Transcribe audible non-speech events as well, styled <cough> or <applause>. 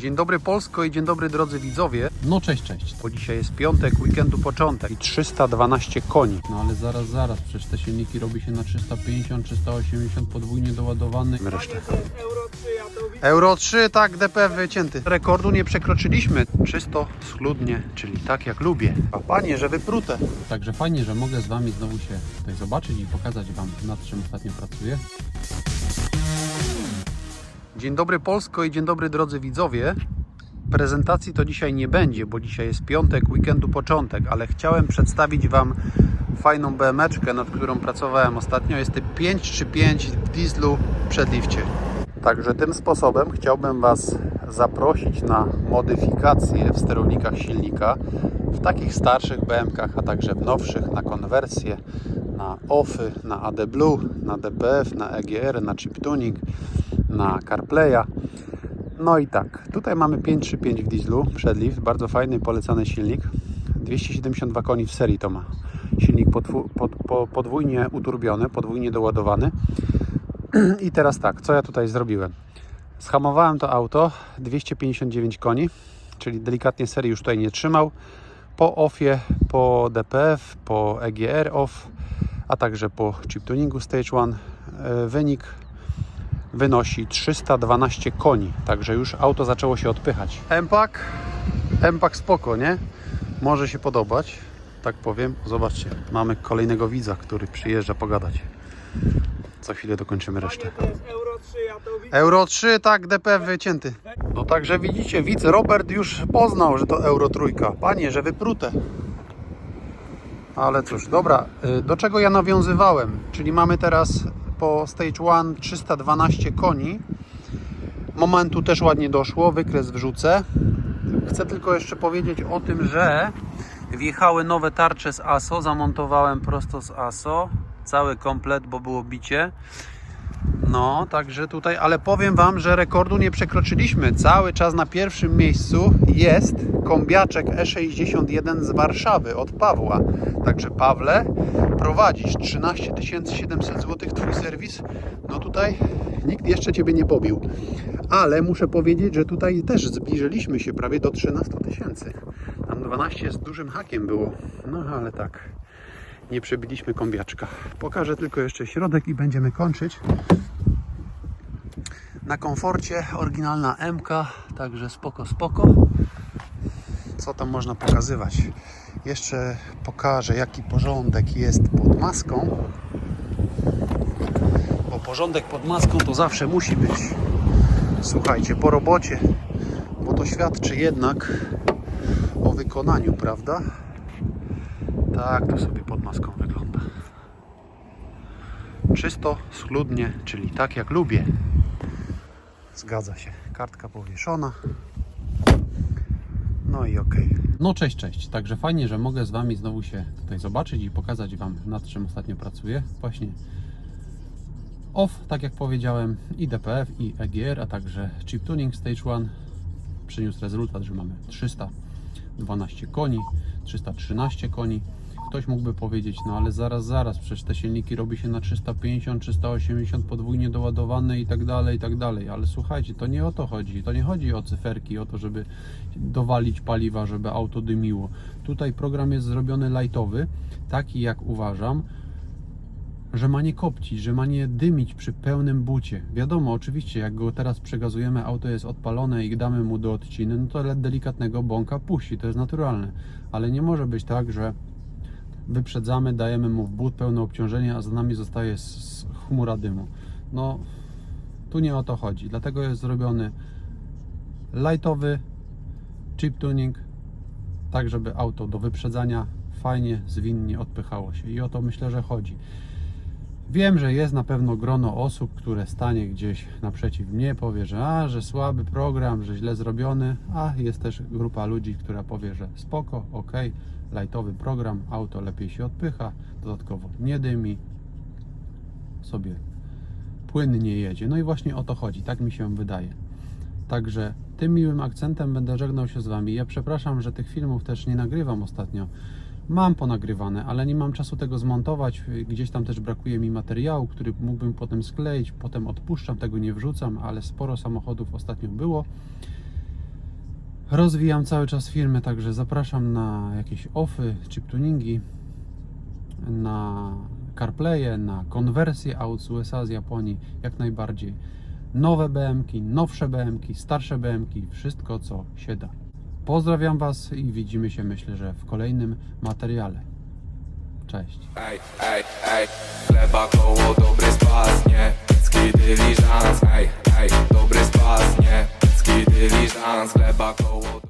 Dzień dobry Polsko i dzień dobry drodzy widzowie, No cześć, cześć. bo dzisiaj jest piątek, weekendu początek i 312 koni. No ale zaraz, zaraz, przecież te silniki robi się na 350, 380 podwójnie doładowany. Resztę. Euro 3, tak, DP wycięty. Rekordu nie przekroczyliśmy. Czysto, schludnie, czyli tak jak lubię. A panie, że wyprute. Także fajnie, że mogę z Wami znowu się tutaj zobaczyć i pokazać Wam nad czym ostatnio pracuję. Dzień dobry Polsko i dzień dobry drodzy widzowie. Prezentacji to dzisiaj nie będzie, bo dzisiaj jest piątek, weekendu początek, ale chciałem przedstawić Wam fajną BMeczkę, nad którą pracowałem ostatnio. Jest to 535 w dieslu przedlifcie. Także tym sposobem chciałbym Was zaprosić na modyfikacje w sterownikach silnika w takich starszych BMKach, a także w nowszych na konwersję, na OFY, na AD Blue, na DPF, na EGR, na chip tuning, na CarPlaya. No i tak, tutaj mamy 535 w dieslu, przedlift, bardzo fajny, polecany silnik. 272 koni w serii to ma. Silnik podwójnie uturbiony, podwójnie doładowany. <clears throat> I teraz tak, co ja tutaj zrobiłem? Schamowałem to auto, 259 koni, czyli delikatnie serii już tutaj nie trzymał. Po OFie, po DPF, po EGR OFF, a także po chip tuningu Stage 1 e, wynik wynosi 312 koni, także już auto zaczęło się odpychać. MPAK, MPAK spoko, nie? Może się podobać, tak powiem. Zobaczcie, mamy kolejnego widza, który przyjeżdża pogadać. Za chwilę dokończymy resztę. To jest Euro 3, ja to widzę. Euro 3, tak, DPF wycięty. No także widzicie, widz Robert już poznał, że to Euro trójka. Panie, że wyprute. Ale cóż, dobra, y, do czego ja nawiązywałem? Czyli mamy teraz po Stage 1 312 koni. Momentu też ładnie doszło, wykres wrzucę. Chcę tylko jeszcze powiedzieć o tym, że wjechały nowe tarcze z ASO, zamontowałem prosto z ASO. Cały komplet, bo było bicie. No, także tutaj, ale powiem Wam, że rekordu nie przekroczyliśmy. Cały czas na pierwszym miejscu jest kombiaczek E61 z Warszawy od Pawła. Także Pawle, prowadzisz 13 700 zł Twój serwis. No tutaj nikt jeszcze Ciebie nie pobił. Ale muszę powiedzieć, że tutaj też zbliżyliśmy się prawie do 13 tysięcy. Tam 12 z dużym hakiem było. No ale tak nie przebiliśmy kombiaczka. Pokażę tylko jeszcze środek i będziemy kończyć. Na komforcie oryginalna MK, także spoko, spoko. Co tam można pokazywać? Jeszcze pokażę jaki porządek jest pod maską. Bo porządek pod maską to zawsze musi być. Słuchajcie, po robocie, bo to świadczy jednak o wykonaniu, prawda? Tak to sobie pod maską wygląda. Czysto, schludnie, czyli tak jak lubię. Zgadza się. Kartka powieszona. No i ok. No cześć, cześć. Także fajnie, że mogę z Wami znowu się tutaj zobaczyć i pokazać Wam nad czym ostatnio pracuję. Właśnie OFF, tak jak powiedziałem, i DPF, i EGR, a także chip tuning Stage 1 przyniósł rezultat, że mamy 312 koni, 313 koni. Ktoś mógłby powiedzieć, no ale zaraz, zaraz, przecież te silniki robi się na 350, 380 podwójnie doładowane i tak dalej, i tak dalej. Ale słuchajcie, to nie o to chodzi. To nie chodzi o cyferki, o to, żeby dowalić paliwa, żeby auto dymiło. Tutaj program jest zrobiony lightowy, taki jak uważam, że ma nie kopcić, że ma nie dymić przy pełnym bucie. Wiadomo, oczywiście, jak go teraz przegazujemy, auto jest odpalone i damy mu do odciny, no to delikatnego bąka puści, to jest naturalne. Ale nie może być tak, że wyprzedzamy, dajemy mu w but pełne obciążenie, a za nami zostaje chmura dymu. No, tu nie o to chodzi. Dlatego jest zrobiony lightowy chip tuning, tak żeby auto do wyprzedzania fajnie, zwinnie odpychało się. I o to myślę, że chodzi. Wiem, że jest na pewno grono osób, które stanie gdzieś naprzeciw mnie, powie, że a, że słaby program, że źle zrobiony, a jest też grupa ludzi, która powie, że spoko, ok, lightowy program, auto lepiej się odpycha, dodatkowo nie dymi, sobie płynnie jedzie. No i właśnie o to chodzi, tak mi się wydaje. Także tym miłym akcentem będę żegnał się z Wami. Ja przepraszam, że tych filmów też nie nagrywam ostatnio. Mam ponagrywane, ale nie mam czasu tego zmontować. Gdzieś tam też brakuje mi materiału, który mógłbym potem skleić. Potem odpuszczam, tego nie wrzucam, ale sporo samochodów ostatnio było. Rozwijam cały czas firmę, także zapraszam na jakieś offy, chip tuningi, na CarPlaye, na konwersję aut z USA, z Japonii, jak najbardziej. Nowe BMki, nowsze BMki, starsze BMki, wszystko co się da. Pozdrawiam Was i widzimy się myślę, że w kolejnym materiale. Cześć. Ej, ej, ej, chleba koło, dobry spas, nie ej, ej, dobry spas, nie chleba koło